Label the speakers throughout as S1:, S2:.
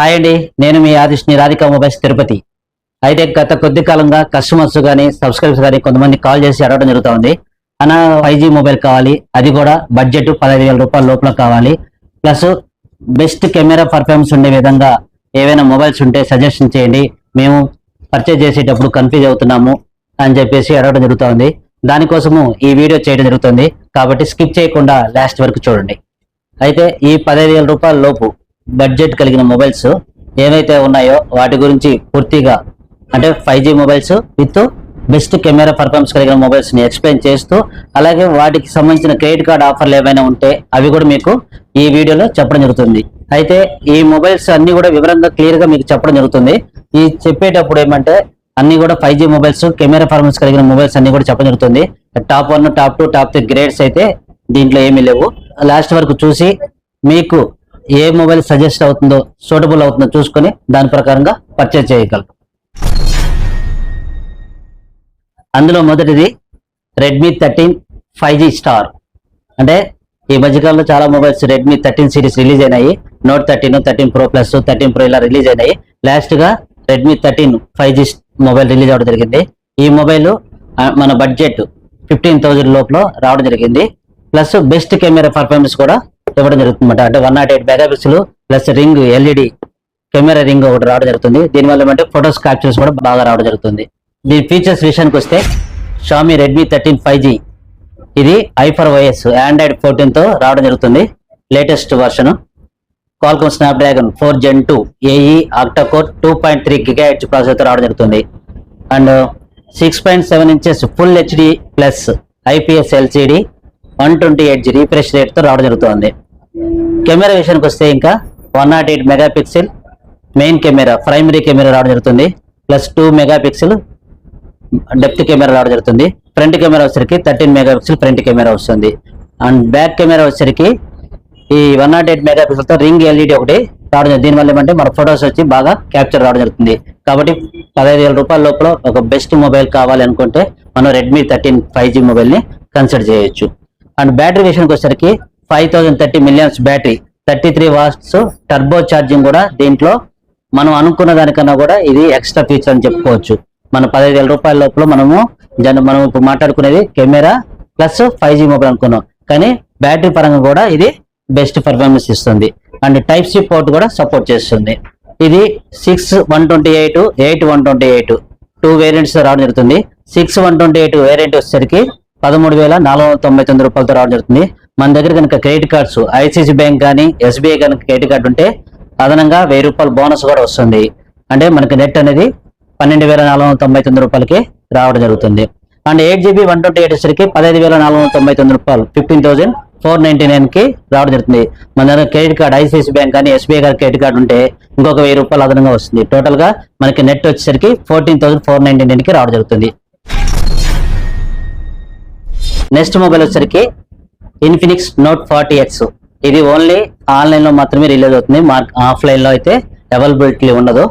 S1: Hi అండి నేను మీ ఆదిష్ని రాధిక మొబైల్స్ తిరుపతి. అయితే గత కొద్ది కాలంగా కస్టమర్స్ కానీ సబ్స్క్రైబర్స్ కానీ కొంతమంది కాల్ చేసి అడగడం జరుగుతుంది. అన్న ఫైవ్ మొబైల్ కావాలి అది కూడా బడ్జెట్ పదహైదు వేల రూపాయల లోపల కావాలి. ప్లస్ బెస్ట్ కెమెరా పర్ఫార్మెన్స్ ఉండే విధంగా ఏవైనా మొబైల్స్ ఉంటే సజెషన్ చేయండి. మేము పర్చేజ్ చేసేటప్పుడు కన్ఫ్యూజ్ అవుతున్నాము అని చెప్పేసి అడగడం జరుగుతుంది. దానికోసము ఈ వీడియో చేయడం జరుగుతుంది. కాబట్టి స్కిప్ చేయకుండా లాస్ట్ వరకు చూడండి. అయితే ఈ పదహైదు వేల రూపాయల లోపు బడ్జెట్ కలిగిన మొబైల్స్ ఏవైతే ఉన్నాయో వాటి గురించి పూర్తిగా అంటే five G mobiles with best camera performance కలిగిన మొబైల్స్ని ఎక్స్ప్లెయిన్ చేస్తూ అలాగే వాటికి సంబంధించిన క్రెడిట్ కార్డ్ ఆఫర్లు ఏమైనా ఉంటే అవి కూడా మీకు ఈ వీడియోలో చెప్పడం జరుగుతుంది. అయితే ఈ మొబైల్స్ అన్ని కూడా వివరంగా క్లియర్గా మీకు చెప్పడం జరుగుతుంది. ఈ చెప్పేటప్పుడు ఏమంటే అన్ని కూడా five G mobiles camera performance కలిగిన మొబైల్స్ అన్ని కూడా చెప్పడం జరుగుతుంది. Top one top two top three grades అయితే దీంట్లో ఏమీ లేవు. లాస్ట్ వరకు చూసి మీకు ఏ మొబైల్ సజెస్ట్ అవుతుందో సూటబుల్ అవుతుందో చూసుకొని దాని ప్రకారంగా పర్చేజ్ చేయగలరు. అందులో మొదటిది Redmi thirteen five G star అంటే ఈ మధ్యకాలంలో చాలా mobiles Redmi thirteen series release అయినాయి. Note thirteen thirteen pro plus thirteen pro ఇలా రిలీజ్ అయినాయి. లాస్ట్గా Redmi thirteen five G mobile release అవ్వడం జరిగింది. ఈ మొబైల్ మన బడ్జెట్ ఫిఫ్టీన్ థౌజండ్ లోపల రావడం జరిగింది. ప్లస్ బెస్ట్ కెమెరా పర్ఫార్మెన్స్ కూడా ఇవ్వడం జరుగుతుందన్నమాట. అంటే one nought eight megapixel plus ring LED camera ring ఒకటి రావడం జరుగుతుంది. దీనివల్ల ఏమంటే ఫొటోస్ క్యాప్చర్స్ కూడా బాగా రావడం జరుగుతుంది. దీని ఫీచర్స్ విషయానికి వస్తే Xiaomi Redmi thirteen five G ఇది ఐఫర్ వైఎస్ ఆండ్రాయిడ్ ఫోర్టీన్తో రావడం జరుగుతుంది. Latest version Qualcomm Snapdragon four gen two AE octa core two point three giga H processor రావడం జరుగుతుంది. And six point seven inches full HD plus IPS LCD one twenty eight G refresh రేట్తో రావడం జరుగుతుంది. Camera విషయానికి వస్తే ఇంకా one nought eight mega pixel main camera primary camera రావడం జరుగుతుంది. Plus two mega pixel depth camera రావడం జరుగుతుంది. Front camera వచ్చరికి thirteen mega pixel front camera వస్తుంది. అండ్ బ్యాక్ కెమెరా వచ్చరికి ఈ వన్ నాట్ ఎయిట్ మెగా పిక్సెల్తో రింగ్ ఎల్ఈడి ఒకటి రావడం జరుగుతుంది. దీనివల్ల ఏమంటే మన ఫొటోస్ వచ్చి బాగా క్యాప్చర్ రావడం జరుగుతుంది. కాబట్టి పదహైదు వేల రూపాయల లోపల ఒక బెస్ట్ మొబైల్ కావాలి అనుకుంటే మనం రెడ్మీ థర్టీన్ ఫైవ్ జీ మొబైల్ని కన్సిడర్ చేయొచ్చు. అండ్ బ్యాటరీ విషయానికి వచ్చేసరికి five thousand thirty millions battery. Thirty three watts turbo charging కూడా దీంట్లో మనం అనుకున్న దానికన్నా కూడా ఇది ఎక్స్ట్రా ఫీచర్ అని చెప్పుకోవచ్చు. మన పదహైదు వేల రూపాయల లోపల మనము జన మనం ఇప్పుడు మాట్లాడుకునేది camera plus five G mobile అనుకున్నాం. కానీ బ్యాటరీ పరంగా కూడా ఇది బెస్ట్ పర్ఫార్మెన్స్ ఇస్తుంది. అండ్ టైప్ సి పోర్ట్ కూడా సపోర్ట్ చేస్తుంది. ఇది six one twenty eight eight one twenty eight. Two variants రావడం జరుగుతుంది. Six one twenty eight variant వచ్చేసరికి పదమూడు వేల నాలుగు వందల తొంభై తొమ్మిది రూపాయలతో రావడం జరుగుతుంది. మన దగ్గర కనుక క్రెడిట్ కార్డ్స్ ఐసిసి బ్యాంక్ కానీ ఎస్బీఐ కనుక క్రెడిట్ కార్డు ఉంటే అదనంగా వెయ్యి రూపాయల బోనస్ కూడా వస్తుంది. అంటే మనకి నెట్ అనేది పన్నెండు వేల నాలుగు వందల తొంభై తొమ్మిది రూపాయలకి రావడం జరుగుతుంది. And eight GB one twenty eight వచ్చరికి పదహైదు వేల నాలుగు వందల తొంభై తొమ్మిది రూపాయలు ఫిఫ్టీన్ థౌసండ్ ఫోర్ నైన్టీ నైన్కి రావడం జరుగుతుంది. మన దగ్గర క్రెడిట్ కార్డ్ ఐసిఐసి బ్యాంక్ కానీ ఎస్బీఐ గారి క్రెడిట్ కార్డు ఉంటే ఇంకొక వెయ్యి రూపాయలు అదనంగా వస్తుంది. టోటల్గా మనకి నెట్ వచ్చేసరికి ఫోర్టీన్ థౌసండ్ ఫోర్ నైన్టీ నైన్కి రావడం జరుగుతుంది. నెక్స్ట్ మొబైల్ వచ్చేసరికి ఇన్ఫినిక్స్ నోట్ ఫార్టీ ఎక్స్ ఇది ఓన్లీ ఆన్లైన్లో మాత్రమే రిలీజ్ అవుతుంది. మార్క్ ఆఫ్లైన్లో అయితే అవైలబిలిటీ ఉండదు.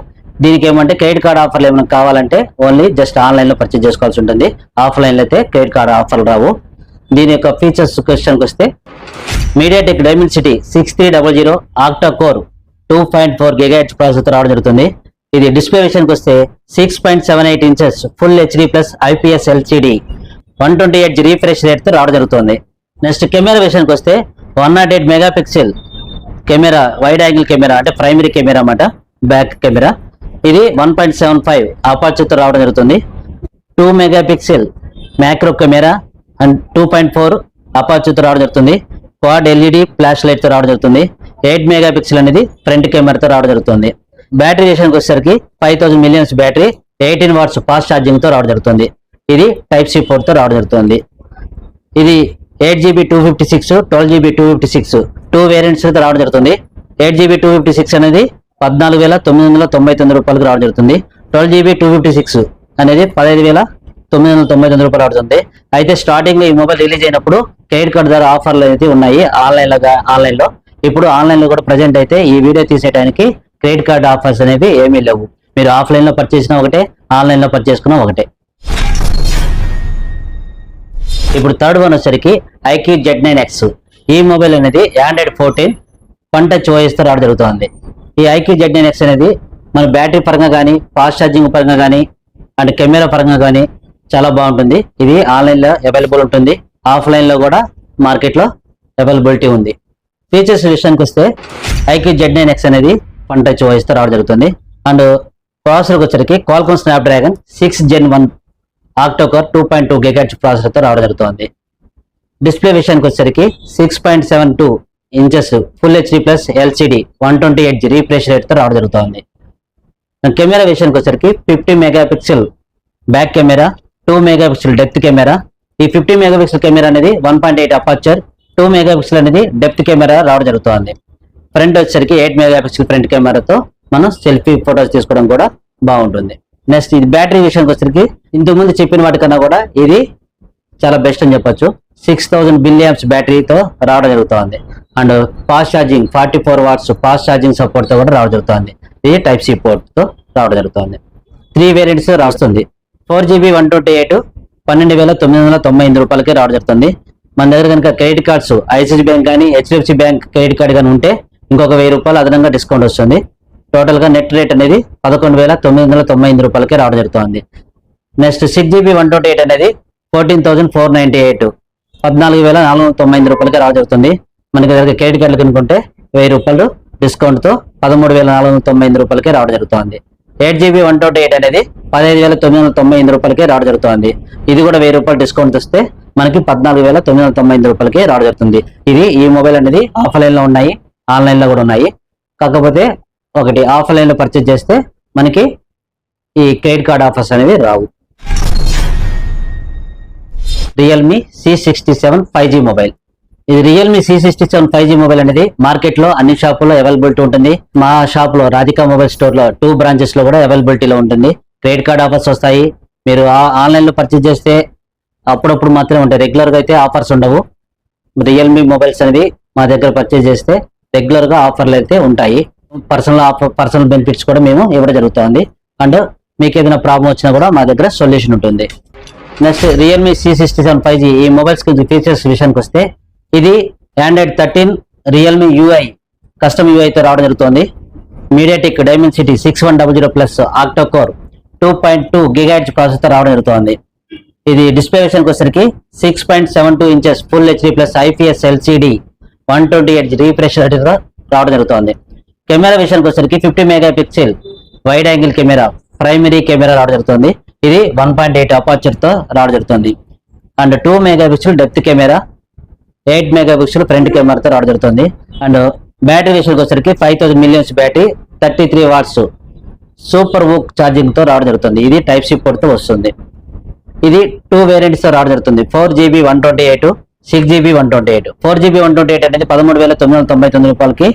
S1: దీనికి ఏమంటే క్రెడిట్ కార్డ్ ఆఫర్లు ఏమైనా కావాలంటే ఓన్లీ జస్ట్ ఆన్లైన్లో పర్చేజ్ చేసుకోవాల్సి ఉంటుంది. ఆఫ్లైన్లో అయితే క్రెడిట్ కార్డ్ ఆఫర్లు రావు. దీని యొక్క ఫీచర్స్ క్వశ్చన్కి వస్తే MediaTek Dimensity six three double zero octa core two point four giga H processor రావడం జరుగుతుంది. ఇది డిస్ప్లే విషయానికి వస్తే six point seven eight inches full HD plus IPS LCD one twenty eight refresh రేట్తో రావడం జరుగుతుంది. నెక్స్ట్ కెమెరా విషయానికి వస్తే one nought eight mega pixel camera wide angle camera అంటే ప్రైమరీ కెమెరా అన్నమాట బ్యాక్ కెమెరా. ఇది వన్ పాయింట్ సెవెన్ ఫైవ్తో రావడం జరుగుతుంది. Two mega pixel macro camera and two point ఫోర్తో రావడం జరుగుతుంది. క్వాడ్ ఎల్ఈడి ఫ్లాష్ లైట్తో రావడం జరుగుతుంది. ఎయిట్ మెగా పిక్సెల్ అనేది ఫ్రంట్ కెమెరాతో రావడం జరుగుతుంది. బ్యాటరీ విషయానికి వచ్చేసరికి five thousand millions battery eighteen watts fast ఛార్జింగ్తో రావడం జరుగుతుంది. ఇది టైప్ సి ఫోర్తో రావడం జరుగుతుంది. ఇది eight GB two fifty six twelve GB two fifty six two వేరియంట్స్తో రావడం జరుగుతుంది. Eight GB two fifty six అనేది పద్నాలుగు వేల తొమ్మిది వందల తొంభై తొమ్మిది రూపాయలకు రావడం జరుగుతుంది. Twelve GB two fifty six అనేది పదహైదు వేల తొమ్మిది వందల తొంభై తొమ్మిది రూపాయలు పడుతుంది అయితే స్టార్టింగ్లో ఈ మొబైల్ రిలీజ్ అయినప్పుడు క్రెడిట్ కార్డు ద్వారా ఆఫర్లు అయితే ఉన్నాయి. ఆన్లైన్లో ఆన్లైన్లో ఇప్పుడు ఆన్లైన్లో కూడా ప్రజెంట్ అయితే ఈ వీడియో తీసేయడానికి క్రెడిట్ కార్డ్ ఆఫర్స్ అనేవి ఏమీ లేవు. మీరు ఆఫ్లైన్లో ఒకటే ఆన్లైన్లో ఒకటే. ఇప్పుడు థర్డ్ వన్ వచ్చరికి ఐక్యూ జెడ్ నైన్ ఎక్స్. ఈ మొబైల్ అనేది Android fourteen Funtouch OS రావడం జరుగుతుంది. ఈ ఐక్యూ జెడ్ నైన్ ఎక్స్ అనేది మన బ్యాటరీ పరంగా కానీ ఫాస్ట్ ఛార్జింగ్ పరంగా కానీ అండ్ కెమెరా పరంగా కానీ చాలా బాగుంటుంది. ఇది ఆన్లైన్లో అవైలబుల్ ఉంటుంది. ఆఫ్లైన్లో కూడా మార్కెట్లో అవైలబిలిటీ ఉంది. ఫీచర్స్ విషయానికి వస్తే ఐక్యూ జెడ్ నైన్ ఎక్స్ అనేది వన్ టచ్ వాయిస్తో రావడం జరుగుతుంది. అండ్ ప్రాసెసర్కి వచ్చరికి Qualcomm Snapdragon six gen one octa core two point two gigahertz ప్రాసెసర్తో రావడం జరుగుతుంది. డిస్ప్లే విషయానికి వచ్చేసరికి six point seven two inches full HD plus LCD one twenty eight refresh రేట్తో రావడం జరుగుతుంది. కెమెరా విషయానికి వచ్చేసరికి fifty mega pixel back camera two mega pixel depth camera. ఈ fifty megapixel camera అనేది one point eight aperture two mega pixel అనేది depth camera రావడం జరుగుతుంది. Front వచ్చేసరికి ఎయిట్ మెగా పిక్సెల్ ఫ్రంట్ కెమెరాతో మనం సెల్ఫీ ఫొటోస్ తీసుకోవడం కూడా బాగుంటుంది. నెక్స్ట్ ఇది బ్యాటరీ విషయానికి వచ్చరికి ఇంతకుముందు చెప్పిన వాటికన్నా కూడా ఇది చాలా బెస్ట్ అని చెప్పొచ్చు. సిక్స్ థౌజండ్ బిలియమ్స్ బ్యాటరీతో రావడం జరుగుతుంది. And fast charging forty four watts fast charging సపోర్ట్తో కూడా రావడం జరుగుతుంది. ఇది టైప్ సి పోర్ట్తో రావడం జరుగుతుంది. త్రీ వేరియంట్స్ రాస్తుంది. Four GB one twenty eight పన్నెండు వేల తొమ్మిది వందల తొంభై ఎనిమిది రూపాయలకి రావడం జరుగుతుంది. మన దగ్గర కనుక క్రెడిట్ కార్డ్స్ ఐసిఐసి బ్యాంక్ కానీ హెచ్డిఎఫ్సి బ్యాంక్ క్రెడిట్ కార్డ్ కానీ ఉంటే ఇంకొక వెయ్యి రూపాయలు అదనంగా డిస్కౌంట్ వస్తుంది. టోటల్గా నెట్ రేట్ అనేది పదకొండు వేల తొమ్మిది వందల తొంభై ఎనిమిది రూపాయలకి రావడం జరుగుతుంది. Next six GB one twenty eight అనేది fourteen thousand four ninety eight పద్నాలుగు వేల నాలుగు వందల తొంభై ఎనిమిది రూపాయలకి రావడం జరుగుతుంది. మనకి దగ్గర క్రెడిట్ కార్డులు కనుక్కుంటే వెయ్యి రూపాయలు డిస్కౌంట్తో పదమూడు వేల నాలుగు వందల తొంభై ఎనిమిది రూపాయలకి రావడం జరుగుతుంది. Eight GB one twenty eight అనేది పదహైదు వేల తొమ్మిది వందల తొంభై ఎనిమిది రూపాయలకి రావడం జరుగుతుంది. ఇది కూడా వెయ్యి రూపాయలు డిస్కౌంట్ వస్తే మనకి పద్నాలుగు వేల తొమ్మిది వందల తొంభై ఎనిమిది రూపాయలకి రావడం జరుగుతుంది. ఇది ఈ మొబైల్ అనేది ఆఫ్లైన్లో ఉన్నాయి ఆన్లైన్లో కూడా ఉన్నాయి. కాకపోతే ఒకటి ఆఫ్లైన్లో పర్చేజ్ చేస్తే మనకి ఈ క్రెడిట్ కార్డ్ ఆఫర్స్ అనేవి రావు. Realme C sixty seven five G mobile ఇది Realme C sixty seven five G mobile అనేది మార్కెట్లో అన్ని షాపుల్లో అవైలబిలిటీ ఉంటుంది. మా షాప్లో రాధికా మొబైల్ స్టోర్లో టూ బ్రాంచెస్లో కూడా అవైలబిలిటీలో ఉంటుంది. క్రెడిట్ కార్డ్ ఆఫర్స్ వస్తాయి. మీరు ఆన్లైన్లో పర్చేజ్ చేస్తే అప్పుడప్పుడు మాత్రమే ఉంటాయి. రెగ్యులర్గా అయితే ఆఫర్స్ ఉండవు. రియల్మీ మొబైల్స్ అనేది మా దగ్గర పర్చేజ్ చేస్తే రెగ్యులర్గా ఆఫర్లు అయితే ఉంటాయి. పర్సనల్ పర్సనల్ బెనిఫిట్స్ కూడా మేము ఇవ్వడం జరుగుతుంది. అండ్ మీకు ఏదైనా ప్రాబ్లం వచ్చినా కూడా మా దగ్గర సొల్యూషన్ ఉంటుంది. Next Realme C sixty seven five G ఈ మొబైల్స్కి ఫీచర్స్ విషయానికి వస్తే ఇది Android thirteen Realme UI custom UI తో రావడం జరుగుతుంది. MediaTek Dimensity six one double zero plus octa core two point two gigahertz ప్రాసెస్తో రావడం జరుగుతుంది. ఇది డిస్ప్లే విషయానికి వచ్చేసరికి six point seven two inches full HD plus IPS LCD one twenty eight refresh రావడం జరుగుతుంది. కెమెరా విషయానికి వచ్చరికి fifty mega pixel wide angle camera primary camera రావడం జరుగుతుంది. ఇది వన్ పాయింట్ ఎయిట్ అపార్చర్తో రావడం జరుగుతుంది. And two megapixel depth camera eight megapixel front కెమెరాతో రావడం జరుగుతుంది. అండ్ బ్యాటరీ విషయానికి వచ్చరికి five thousand millions battery thirty three watts super book ఛార్జింగ్తో రావడం జరుగుతుంది. ఇది టైప్ సి పోర్ట్తో వస్తుంది. ఇది టూ వేరియంట్స్తో రావడం జరుగుతుంది. Four GB one twenty eight six GB one twenty eight four GB one twenty eight అనేది పదమూడు వేల తొమ్మిది వందల తొంభై తొమ్మిది రూపాయలకి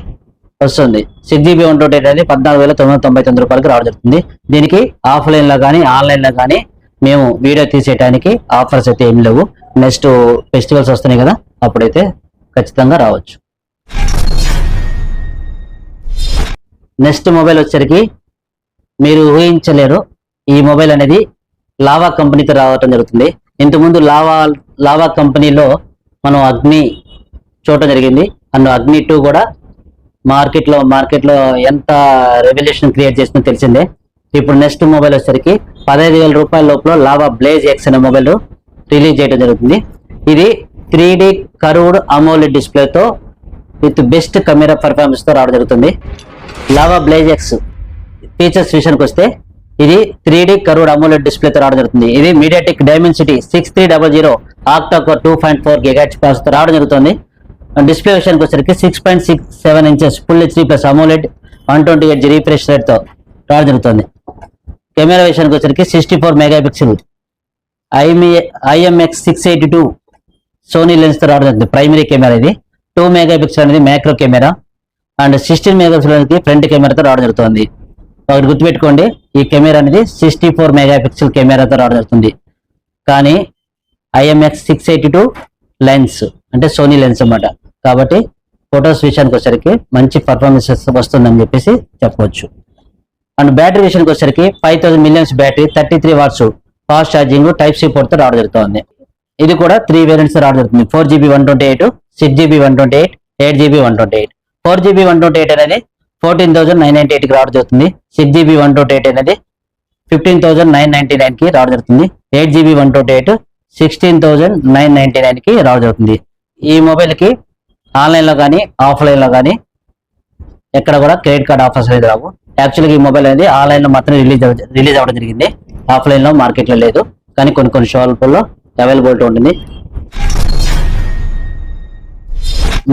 S1: వస్తుంది. Six GB one twenty eight అనేది పద్నాలుగు వేల తొమ్మిది వందల తొంభై తొమ్మిది రూపాయలకి రావడం జరుగుతుంది. దీనికి ఆఫ్లైన్లో కానీ ఆన్లైన్లో కానీ మేము వీడియో తీసేయడానికి ఆఫర్స్ అయితే ఏం లేవు. నెక్స్ట్ ఫెస్టివల్స్ వస్తున్నాయి కదా అప్పుడైతే ఖచ్చితంగా రావచ్చు. నెక్స్ట్ మొబైల్ వచ్చరికి మీరు ఊహించలేరు. ఈ మొబైల్ అనేది లావా కంపెనీతో రావటం జరుగుతుంది. ఇంతకుముందు లావా లావా కంపెనీలో మనం అగ్ని చూడటం జరిగింది. అండ్ అగ్ని టూ కూడా మార్కెట్లో మార్కెట్లో ఎంత రెవల్యూషన్ క్రియేట్ చేసిందో తెలిసిందే. ఇప్పుడు నెక్స్ట్ మొబైల్ వచ్చేసరికి పదహైదు వేల రూపాయల లోపల లావా బ్లేజ్ ఎక్స్ అనే మొబైల్ రిలీజ్ చేయడం జరుగుతుంది. ఇది త్రీ డి కర్వ్డ్ అమోలెడ్ డిస్ప్లేతో విత్ బెస్ట్ కెమెరా పర్ఫార్మెన్స్తో రావడం జరుగుతుంది. లావా బ్లేజ్ ఎక్స్ ఫీచర్స్ విషయానికి వస్తే ఇది త్రీ డి కరువుడ్ అమోలెడ్ డిస్ప్లేతో రావడం జరుగుతుంది. ఇది MediaTek Dimensity six three double zero octacore two point four gigahertz process రావడం జరుగుతుంది. డిస్ప్లే విషయానికి వచ్చరికి six point six seven inches full HD plus AMOLED one twenty eight refresh రేట్తో రాడ్ రావడం జరుగుతుంది. కెమెరా విషయానికి వచ్చరికి sixty four megapixel IMA IMX six eighty two Sony లెన్స్తో రావడం జరుగుతుంది ప్రైమరీ కెమెరా ఇది. టూ మెగా పిక్సెల్ అనేది micro camera. And sixteen megapixel అనేది ఫ్రంట్ కెమెరాతో రావడం జరుగుతుంది. ఒకటి గుర్తుపెట్టుకోండి ఈ కెమెరా అనేది సిక్స్టీ ఫోర్ మెగా పిక్సెల్ కెమెరాతో రావడం జరుగుతుంది. కానీ IMX six eighty two lens అంటే సోనీ లెన్స్ అన్నమాట. కాబట్టి ఫొటోస్ విషయానికి వచ్చేసరికి మంచి పర్ఫార్మెన్స్ వస్తుందని చెప్పేసి చెప్పవచ్చు అండ్ బ్యాటరీ విషయానికి వచ్చేసరికి five thousand millions battery thirty three watts fast charging type C పోర్ట్తో రావడం జరుగుతుంది. ఇది కూడా త్రీ వేరియంట్స్ రావడం జరుగుతుంది. Four GB one twenty eight six GB one twenty eight eight GB one twenty eight four GB one twenty eight అనేది fourteen thousand nine ninety ఎయిట్కి రావడం జరుగుతుంది. Six GB one twenty eight అనేది fifteen thousand nine ninety నైన్కి రావడం జరుగుతుంది. Eight GB one twenty eight sixteen thousand nine ninety నైన్కి రావడం జరుగుతుంది. ఈ మొబైల్కి ఆన్లైన్లో కానీ ఆఫ్లైన్లో కానీ ఎక్కడ కూడా క్రెడిట్ కార్డ్ ఆఫర్స్ అనేది రావు. యాక్చువల్గా ఈ మొబైల్ అనేది ఆన్లైన్లో మాత్రమే రిలీజ్ రిలీజ్ అవ్వడం జరిగింది. ఆఫ్లైన్లో మార్కెట్లో లేదు. కానీ కొన్ని కొన్ని షాపుల్లో అవైలబిలిటీ ఉంటుంది.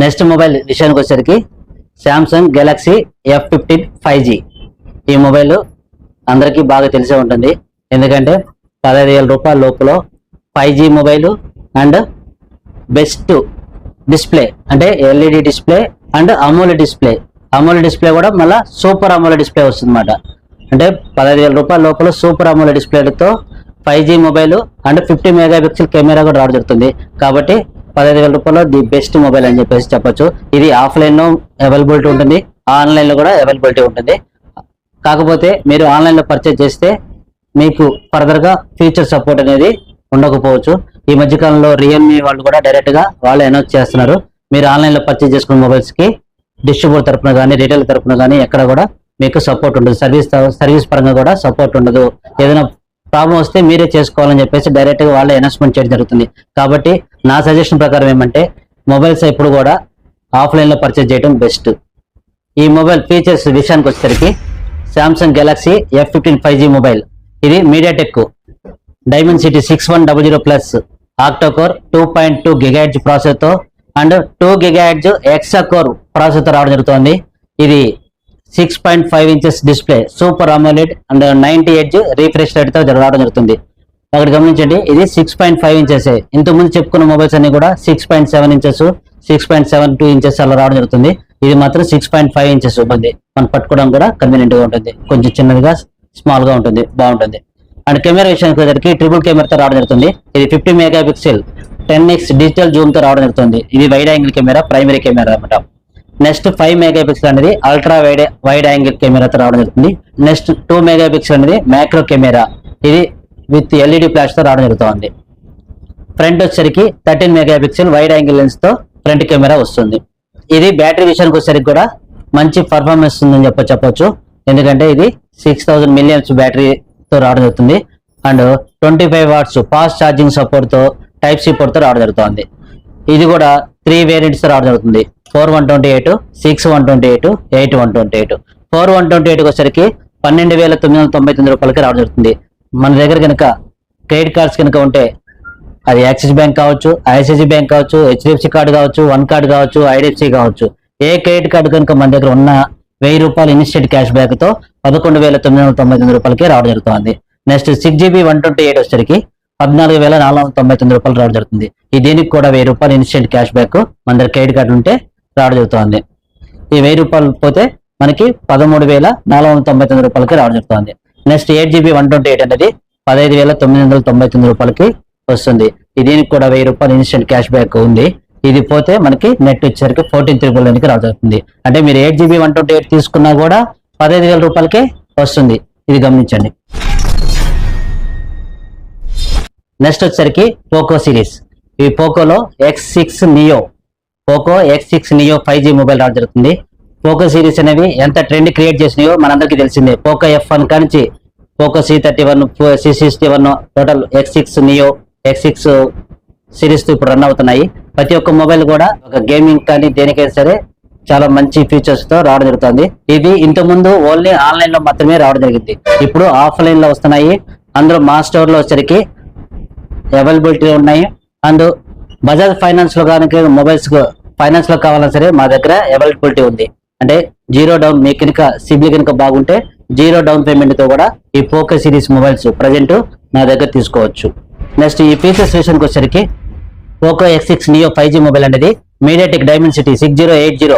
S1: నెక్స్ట్ మొబైల్ విషయానికి వచ్చేసరికి Samsung Galaxy F fifteen five G ఈ మొబైల్ అందరికీ బాగా తెలిసే ఉంటుంది. ఎందుకంటే పదహైదు వేల రూపాయల లోపల five G mobile and best display అంటే LED display and AMOLED display AMOLED display కూడా మళ్ళీ సూపర్ అమూల్ డిస్ప్లే వస్తుంది అనమాట అంటే పదహైదు వేల రూపాయల లోపల super AMOLED డిస్ప్లేతో five G mobile and fifty megapixel camera కూడా రావడం జరుగుతుంది. కాబట్టి పదహైదు వేల రూపాయలు ది బెస్ట్ మొబైల్ అని చెప్పేసి చెప్పొచ్చు. ఇది ఆఫ్లైన్లో అవైలబిలిటీ ఉంటుంది. ఆన్లైన్లో కూడా అవైలబిలిటీ ఉంటుంది. కాకపోతే మీరు ఆన్లైన్లో పర్చేజ్ చేస్తే మీకు ఫర్దర్గా ఫ్యూచర్ ఫీచర్ సపోర్ట్ అనేది ఉండకపోవచ్చు. ఈ మధ్యకాలంలో రియల్మీ వాళ్ళు కూడా డైరెక్ట్గా వాళ్ళే వాళ్ళు అనౌన్స్ చేస్తున్నారు. మీరు ఆన్లైన్లో పర్చేజ్ చేసుకున్న మొబైల్స్కి డిస్ట్రిబ్యూటర్ తరపున కానీ రిటైల్ తరపున కానీ ఎక్కడ కూడా మీకు సపోర్ట్ ఉండదు. సర్వీస్ సర్వీస్ పరంగా కూడా సపోర్ట్ ఉండదు. ఏదైనా ప్రాబ్లం వస్తే మీరే చేసుకోవాలని చెప్పేసి డైరెక్ట్గా వాళ్ళే అనౌన్స్మెంట్ చేయడం జరుగుతుంది. కాబట్టి నా సజెషన్ ప్రకారం ఏమంటే మొబైల్స్ ఎప్పుడు కూడా ఆఫ్లైన్లో పర్చేజ్ చేయడం బెస్ట్ ఈ మొబైల్ ఫీచర్స్ విషయానికి వచ్చేసరికి Samsung Galaxy F fifteen five G mobile ఇది MediaTek Dimensity six one double zero plus octacore two point two gigahertz ప్రాసెసర్తో and two gigahertz hexacore core రావడం జరుగుతుంది. ఇది six point five inches display super AMOLED and ninety eight refresh రేట్తో రావడం జరుగుతుంది. అక్కడ గమనించండి ఇది six point five inches ఇంతకుముందు చెప్పుకున్న మొబైల్స్ అన్ని కూడా six point seven inches six point seven two inches అలా రావడం జరుగుతుంది. ఇది మాత్రం సిక్స్ పాయింట్ ఫైవ్ ఇంచెస్ ఉంటుంది మనం పట్టుకోవడం కూడా కన్వీనియంట్గా ఉంటుంది. కొంచెం చిన్నదిగా స్మాల్గా ఉంటుంది. బాగుంటుంది. అండ్ కెమెరా విషయానికి వచ్చేసరికి ట్రిపుల్ కెమెరాతో రావడం జరుగుతుంది. ఇది fifty megapixel ten X digital జూమ్తో రావడం జరుగుతుంది. ఇది wide angle camera primary camera అనమాట నెక్స్ట్ ఫైవ్ మెగా పిక్సెల్ అనేది అల్ట్రా వైడ్ వైడ్ యాంగిల్ కెమెరాతో రావడం జరుగుతుంది. నెక్స్ట్ టూ మెగా పిక్సెల్ అనేది మ్యాక్రో కెమెరా. ఇది విత్ ఎల్ఈడి ఫ్లాష్తో రావడం జరుగుతుంది. ఫ్రంట్ వచ్చేసరికి thirteen mega pixel wide angle లెన్స్తో ఫ్రంట్ కెమెరా వస్తుంది. ఇది బ్యాటరీ విషయానికి వచ్చేసరికి కూడా మంచి పర్ఫార్మెన్స్ ఉందని చెప్ప చెప్పొచ్చు. ఎందుకంటే ఇది సిక్స్ థౌసండ్ మిలియన్స్ బ్యాటరీ తో రావడం జరుగుతుంది. And twenty five watts fast charging సపోర్ట్తో టైప్ సి పోర్ట్తో రావడం జరుగుతుంది. ఇది కూడా త్రీ వేరియంట్స్తో రావడం జరుగుతుంది. Four one twenty eight six one twenty eight eight one twenty eight. Four one twenty eight వచ్చేసరికి పన్నెండు వేల తొమ్మిది వందల తొంభై తొమ్మిది రూపాయలకి రావడం జరుగుతుంది. మన దగ్గర కనుక క్రెడిట్ కార్డ్స్ కనుక ఉంటే అది యాక్సిస్ బ్యాంక్ కావచ్చు ఐసిఐసి బ్యాంక్ కావచ్చు హెచ్డిఎఫ్సి కార్డు కావచ్చు వన్ కార్డు కావచ్చు ఐడిఎఫ్సి కావచ్చు. ఏ క్రెడిట్ కార్డు కనుక మన దగ్గర ఉన్న వెయ్యి రూపాయలు ఇన్స్టెంట్ క్యాష్ బ్యాక్తో పదకొండు వేల తొమ్మిది వందల తొంభై తొమ్మిది రూపాయలకి రావడం జరుగుతుంది. Next six GB one twenty eight వచ్చేసరికి పద్నాలుగు వేల నాలుగు వందల తొంభై తొమ్మిది రూపాయలు రావడం జరుగుతుంది. ఈ దీనికి కూడా వెయ్యి రూపాయలు ఇన్స్టెంట్ క్యాష్ బ్యాక్ మన దగ్గర క్రెడిట్ కార్డు ఉంటే రావడం జరుగుతుంది. ఈ వెయ్యి రూపాయలు పోతే మనకి పదమూడు వేల నాలుగు వందల తొంభై తొమ్మిది రూపాయలకి రావడం జరుగుతుంది. Next eight GB one twenty eight అనేది పదహైదు వేల తొమ్మిది వందల తొంభై తొమ్మిది రూపాయలకి వస్తుంది. దీనికి కూడా వెయ్యి రూపాయలు ఇన్స్టెంట్ క్యాష్ బ్యాక్ ఉంది. ఇది పోతే మనకి నెట్ వచ్చేసరికి ఫోర్టీన్ త్రిబుల్ నైన్కి రాజవుతుంది అంటే మీరు eight GB one twenty eight తీసుకున్నా కూడా పదహైదు వేల రూపాయలకే వస్తుంది. ఇది గమనించండి. నెక్స్ట్ వచ్చేసరికి పోకో సిరీస్ ఈ పోకోలో X six Neo Poco X six Neo five G mobile రావడం జరుగుతుంది. పోకో సిరీస్ అనేవి ఎంత ట్రెండ్ క్రియేట్ చేసినాయో మనందరికీ తెలిసిందే. పోకో ఎఫ్ వన్ కానించి Poco C thirty one C sixty one total X six Neo X six series ఇప్పుడు run అవుతున్నాయి. ప్రతి ఒక్క మొబైల్ కూడా ఒక గేమింగ్ కానీ దేనికైనా సరే చాలా మంచి ఫీచర్స్తో రావడం జరుగుతుంది. ఇది ఇంతకు ముందు ఓన్లీ ఆన్లైన్లో మాత్రమే రావడం జరిగింది. ఇప్పుడు ఆఫ్లైన్లో వస్తున్నాయి. అందులో మా స్టోర్లో వచ్చరికి అవైలబిలిటీ ఉన్నాయి. అండ్ బజాజ్ ఫైనాన్స్లో కానీ మొబైల్స్ ఫైనాన్స్లో కావాలన్నా సరే మా దగ్గర అవైలబిలిటీ ఉంది. అంటే జీరో డౌన్ మీ కనుక సిబిల్ కనుక బాగుంటే జీరో డౌన్ పేమెంట్తో కూడా ఈ పోకో సిరీస్ మొబైల్స్ ప్రజెంట్ నా దగ్గర తీసుకోవచ్చు. నెక్స్ట్ ఈ ఫీచర్స్ విషయానికి వచ్చరికి Poco X six Neo five G mobile అనేది MediaTek Dimensity six zero eight zero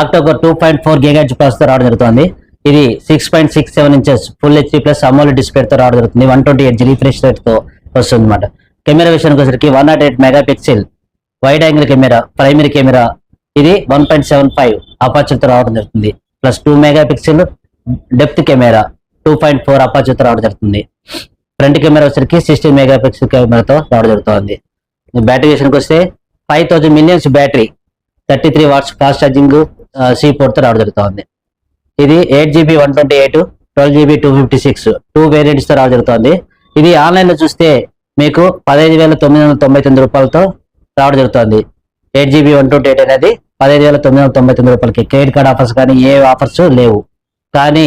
S1: octa core two point four గేగాజ్ processor రావడం జరుగుతుంది. ఇది six point six seven inches full HD plus AMOLED డిస్ప్లేతో రావడం జరుగుతుంది. వన్ ట్వంటీ ఎయిట్ రిఫ్రెష్ రేట్తో వస్తుంది అనమాట camera విషయానికి వచ్చరికి one nought eight megapixel wide angle camera primary camera. ఇది వన్ పాయింట్ సెవెన్ ఫైవ్ అపాచర్తో రావడం జరుగుతుంది. Plus two mega pixel depth camera two point four అపాచర్తో రావడం జరుగుతుంది. ఫ్రంట్ కెమెరా వచ్చరికి సిక్స్టీన్ మెగా పిక్సెల్ కెమెరాతో రావడం జరుగుతుంది. బ్యాటరీ విషయానికి వస్తే five thousand millions battery thirty three watts fast charging C పోర్ట్తో రావడం జరుగుతుంది. ఇది eight GB one twenty eight twelve GB two fifty six two వేరియంట్స్తో రావడం జరుగుతుంది. ఇది ఆన్లైన్లో చూస్తే మీకు పదహైదు వేల తొమ్మిది వందల తొంభై తొమ్మిది రూపాయలతో రావడం జరుగుతుంది. Eight GB one twenty eight అనేది పదహైదు వేల తొమ్మిది వందల తొంభై తొమ్మిది రూపాయలకి. క్రెడిట్ కార్డ్ ఆఫర్స్ కానీ ఏ ఆఫర్స్ లేవు. కానీ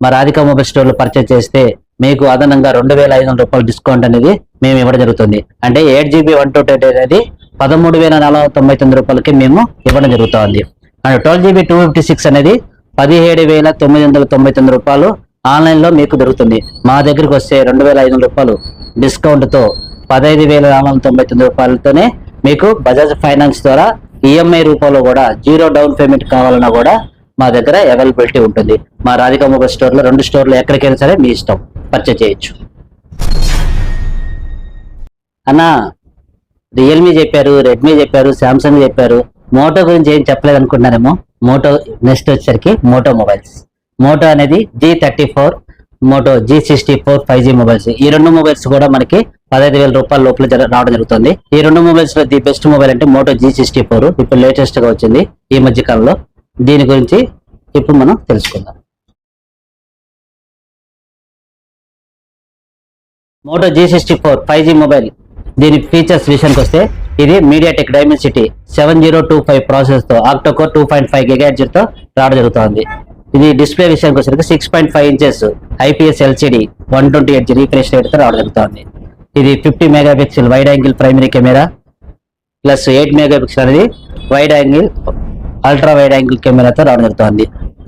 S1: మా అధిక మొబైల్ స్టోర్లో పర్చేజ్ చేస్తే మీకు అదనంగా రెండు వేల ఐదు వందల రూపాయలు డిస్కౌంట్ అనేది మేము ఇవ్వడం జరుగుతుంది. అంటే eight GB one two eight అనేది పదమూడు వేల నాలుగు తొంభై తొమ్మిది రూపాయలకి మేము ఇవ్వడం జరుగుతుంది. And twelve GB two fifty six అనేది పదిహేడు వేల తొమ్మిది వందల తొంభై తొమ్మిది రూపాయలు ఆన్లైన్లో మీకు దొరుకుతుంది. మా దగ్గరికి వస్తే రెండు వేల ఐదు వందల రూపాయలు డిస్కౌంట్తో పదహైదు వేల నాలుగు వందల తొంభై తొమ్మిది రూపాయలతోనే మీకు బజాజ్ ఫైనాన్స్ ద్వారా ఈఎంఐ రూపంలో కూడా జీరో డౌన్ పేమెంట్ కావాలన్నా కూడా మా దగ్గర అవైలబిలిటీ ఉంటుంది. మా రాధికా మొబైల్ స్టోర్లో రెండు స్టోర్లు ఎక్కడికైనా సరే మీ ఇష్టం. పర్చేజ్ చేయొచ్చు. అన్నా రియల్మీ చెప్పారు రెడ్మీ చెప్పారు శాంసంగ్ చెప్పారు. మోటో గురించి ఏం చెప్పలేదు అనుకుంటున్నారేమో మోటో నెక్స్ట్ వచ్చేసరికి మోటో మొబైల్స్ మోటో అనేది G thirty four Moto G sixty four five G mobiles ఈ రెండు మొబైల్స్ కూడా మనకి పదహైదు వేల రూపాయల లోపల రావడం జరుగుతుంది. ఈ రెండు మొబైల్స్లో ది బెస్ట్ మొబైల్ అంటే మోటో జీ సిక్స్టీ ఫోర్ ఇప్పుడు లేటెస్ట్గా వచ్చింది. ఈ మధ్య కాలంలో దీని గురించి ఇప్పుడు మనం తెలుసుకుందాం. Moto G sixty four five G mobile దీని ఫీచర్స్ విషయానికి వస్తే ఇది MediaTek Dimensity seven zero two five ప్రాసెస్తో octacore two point five gigahertz రావడం జరుగుతుంది. ఇది డిస్ప్లే విషయానికి వచ్చేసరికి six point five inches IPS LCD one twenty eight refresh రేట్తో రావడం జరుగుతుంది. ఇది fifty megapixel wide angle primary camera plus eight megapixel అనేది wide angle ultra wide angle కెమెరాతో రావడం జరుగుతుంది.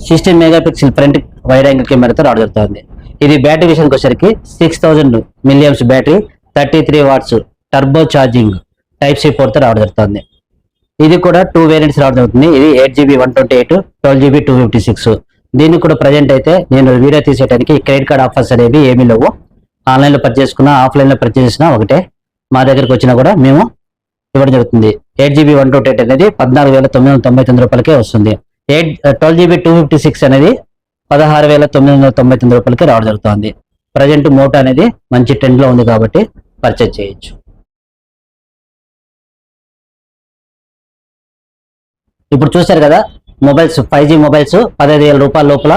S1: Sixteen mega pixel front wide angle కెమెరాతో రావడం జరుగుతుంది. ఇది బ్యాటరీ విషయానికి వచ్చేసరికి six thousand millions battery thirty three watts turbo charging type C పోర్ట్తో రావడం జరుగుతుంది. ఇది కూడా టూ వేరియంట్స్ రావడం జరుగుతుంది. ఇది eight GB one twenty eight twelve GB two fifty six దీనికి కూడా ప్రజెంట్ అయితే నేను వీడియో తీసేయడానికి క్రెడిట్ కార్డ్ ఆఫర్స్ అనేవి ఏమీ లేవు. ఆన్లైన్లో పర్చేసుకున్నా ఆఫ్లైన్లో పర్చేస్ చేసినా ఒకటే. మా దగ్గరకు వచ్చినా కూడా మేము ఇవ్వడం జరుగుతుంది. Eight GB one two eight అనేది పద్నాలుగు వేల తొమ్మిది వందల తొంభై తొమ్మిది రూపాయలకే వస్తుంది. Eight twelve GB two fifty six అనేది పదహారు వేల తొమ్మిది వందల తొంభై తొమ్మిది రూపాయలకి రావడం జరుగుతుంది. ప్రజెంట్ మోటో అనేది మంచి ట్రెండ్లో ఉంది కాబట్టి పర్చేజ్ చేయొచ్చు. ఇప్పుడు చూశారు కదా మొబైల్స్ ఫైవ్ జీ మొబైల్స్ పదహైదు వేల రూపాయల లోపల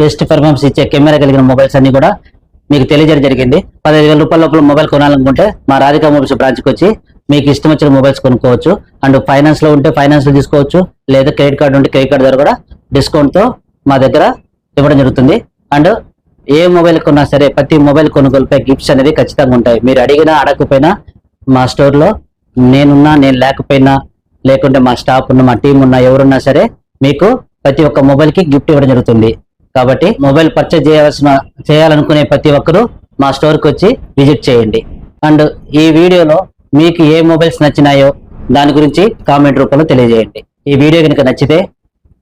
S1: బెస్ట్ పెర్ఫార్మెన్స్ ఇచ్చే కెమెరా కలిగిన మొబైల్స్ అన్ని కూడా మీకు తెలియజేయడం జరిగింది. పదహైదు వేల రూపాయల లోపల మొబైల్ కొనాలనుకుంటే మా రాధికా మొబైల్స్ బ్రాంచ్కి వచ్చి మీకు ఇష్టం వచ్చిన మొబైల్స్ కొనుక్కోవచ్చు. అండ్ ఫైనాన్స్లో ఉంటే ఫైనాన్స్లో తీసుకోవచ్చు. లేదా క్రెడిట్ కార్డు ఉంటే క్రెడిట్ కార్డు ద్వారా కూడా డిస్కౌంట్తో మా దగ్గర ఇవ్వడం జరుగుతుంది. అండ్ ఏ మొబైల్ కొన్నా సరే ప్రతి మొబైల్ కొనుగోలుపై గిఫ్ట్స్ అనేది ఖచ్చితంగా ఉంటాయి. మీరు అడిగినా అడగకపోయినా మా స్టోర్లో నేనున్నా నేను లేకపోయినా లేకుంటే మా స్టాఫ్ ఉన్న మా టీం ఉన్న ఎవరున్నా సరే మీకు ప్రతి ఒక్క మొబైల్కి గిఫ్ట్ ఇవ్వడం జరుగుతుంది. కాబట్టి మొబైల్ పర్చేజ్ చేయవలసిన చేయాలనుకునే ప్రతి ఒక్కరూ మా స్టోర్కి వచ్చి విజిట్ చేయండి. అండ్ ఈ వీడియోలో మీకు ఏ మొబైల్స్ నచ్చినాయో దాని గురించి కామెంట్ రూపంలో తెలియజేయండి. ఈ వీడియో కనుక నచ్చితే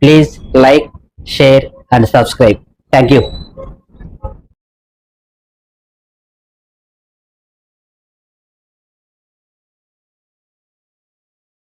S1: please like share and subscribe thank you